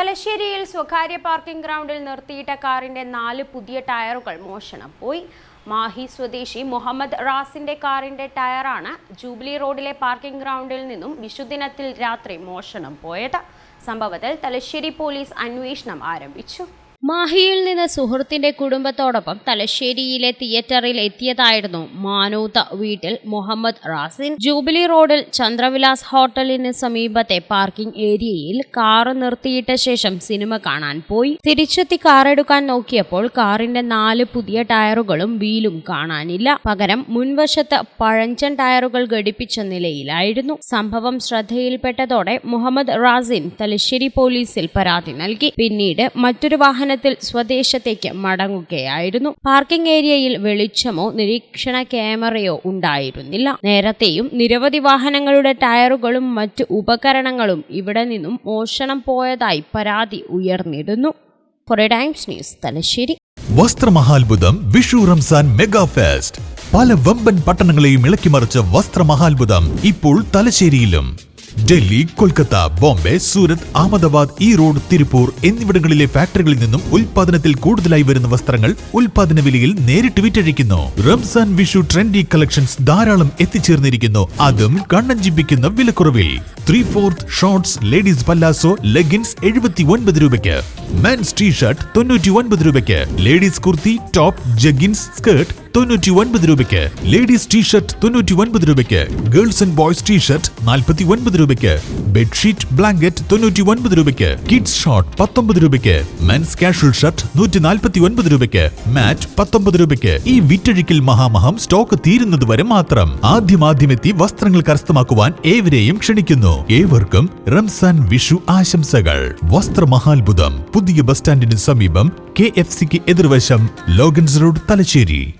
തലശ്ശേരിയിൽ സ്വകാര്യ പാർക്കിംഗ് ഗ്രൗണ്ടിൽ നിർത്തിയിട്ട കാറിന്റെ നാല് പുതിയ ടയറുകൾ മോഷണം. പോയി. മാഹി സ്വദേശി മുഹമ്മദ് റാസിന്റെ കാറിന്റെ ടയറാണ് ജൂബിലി റോഡിലെ പാർക്കിംഗ് ഗ്രൗണ്ടിൽ നിന്നും വിഷുദിനത്തിൽ രാത്രി മോഷണം പോയത്. സംഭവത്തിൽ തലശ്ശേരി പോലീസ് അന്വേഷണം ആരംഭിച്ചു. മാഹിയിൽ നിന്ന് സുഹൃത്തിന്റെ കുടുംബത്തോടൊപ്പം തലശ്ശേരിയിലെ തിയേറ്ററിൽ എത്തിയതായിരുന്നു മാനൂത്ത വീട്ടിൽ മുഹമ്മദ് റാസിൻ. ജൂബിലി റോഡിൽ ചന്ദ്രവിലാസ് ഹോട്ടലിന് സമീപത്തെ പാർക്കിംഗ് ഏരിയയിൽ കാർ നിർത്തിയിട്ട ശേഷം സിനിമ കാണാൻ പോയി. തിരിച്ചെത്തി കാറെടുക്കാൻ നോക്കിയപ്പോൾ കാറിന്റെ നാല് പുതിയ ടയറുകളും വീലും കാണാനില്ല. പകരം മുൻവശത്ത് പഴഞ്ചൻ ടയറുകൾ ഘടിപ്പിച്ച നിലയിലായിരുന്നു. സംഭവം ശ്രദ്ധയിൽപ്പെട്ടതോടെ മുഹമ്മദ് റാസിൻ തലശ്ശേരി പോലീസിൽ പരാതി നൽകി. പിന്നീട് മറ്റൊരു വാഹനത്തിൽ സ്വദേശത്തേക്ക് മടങ്ങുകയായിരുന്നു. പാർക്കിംഗ് ഏരിയയിൽ വെളിച്ചമോ നിരീക്ഷണ ക്യാമറയോ ഉണ്ടായിരുന്നില്ല. നേരത്തെയും നിരവധി വാഹനങ്ങളുടെ ടയറുകളും മറ്റ് ഉപകരണങ്ങളും ഇവിടെ നിന്നും മോഷണം പോയതായി പരാതി ഉയർന്നിരുന്നു. Times News Thalassery. വസ്ത്രമഹാത്ഭുതം Vishu Ramzan mega fest. പല വമ്പൻ പട്ടണങ്ങളെയും ഇളക്കിമറിച്ച വസ്ത്രമഹാത്ഭുതം ഇപ്പോൾ തലശ്ശേരിയിലും. ഡൽഹി കൊൽക്കത്ത ബോംബെ സൂരത് അഹമ്മദാബാദ് ഈറോഡ് തിരുപ്പൂർ എന്നിവിടങ്ങളിലെ ഫാക്ടറികളിൽ നിന്നും ഉൽപാദനത്തിൽ കൂടുതലായി വരുന്ന വസ്ത്രങ്ങൾ ഉൽപാദന വിലയിൽ നേരിട്ട് വിറ്റഴിക്കുന്നു. റംസാൻ വിഷു ട്രെൻഡി കളക്ഷൻസ് ധാരാളം എത്തിച്ചേർന്നിരിക്കുന്നു. അതും കണ്ണഞ്ചിപ്പിക്കുന്ന വിലക്കുറവിൽ. Three fourth shorts ladies palazzo leggings എഴുപത്തി രൂപയ്ക്ക്. മെൻസ് ടീ ഷർട്ട് തൊണ്ണൂറ്റി ഒൻപത് രൂപയ്ക്ക്. Ladies kurti top jeggings skirt തൊണ്ണൂറ്റി ഒൻപത് രൂപയ്ക്ക്. ലേഡീസ് ടീ ഷർട്ട് തൊണ്ണൂറ്റി ഒൻപത് രൂപയ്ക്ക്. Girls and boys T shirt നാൽപ്പത്തി ഒൻപത് രൂപയ്ക്ക്. ബെഡ്ഷീറ്റ് ബ്ലാങ്കറ്റ് തൊണ്ണൂറ്റി ഒൻപത് രൂപയ്ക്ക്. കിഡ്സ് ഷോർട്ട് പത്തൊമ്പത് രൂപയ്ക്ക്. മെൻസ് കാഷ്വൽ ഷർട്ട് നൂറ്റി നാൽപ്പത്തി ഒൻപത് രൂപയ്ക്ക്. മാറ്റ് പത്തൊമ്പത് രൂപയ്ക്ക്. ഈ വിറ്റഴിക്കൽ മഹാമഹം സ്റ്റോക്ക് തീരുന്നത് വരെ മാത്രം. ആദ്യമാദ്യമെത്തി വസ്ത്രങ്ങൾ കരസ്ഥമാക്കുവാൻ ഏവരെയും ക്ഷണിക്കുന്നു. ഏവർക്കും റംസാൻ വിഷു ആശംസകൾ. വസ്ത്രമഹാത്ഭുതം പുതിയ ബസ് സ്റ്റാൻഡിന് സമീപം കെ എഫ് സിക്ക് എതിർവശം ലോഗൻസ് റോഡ് തലശ്ശേരി.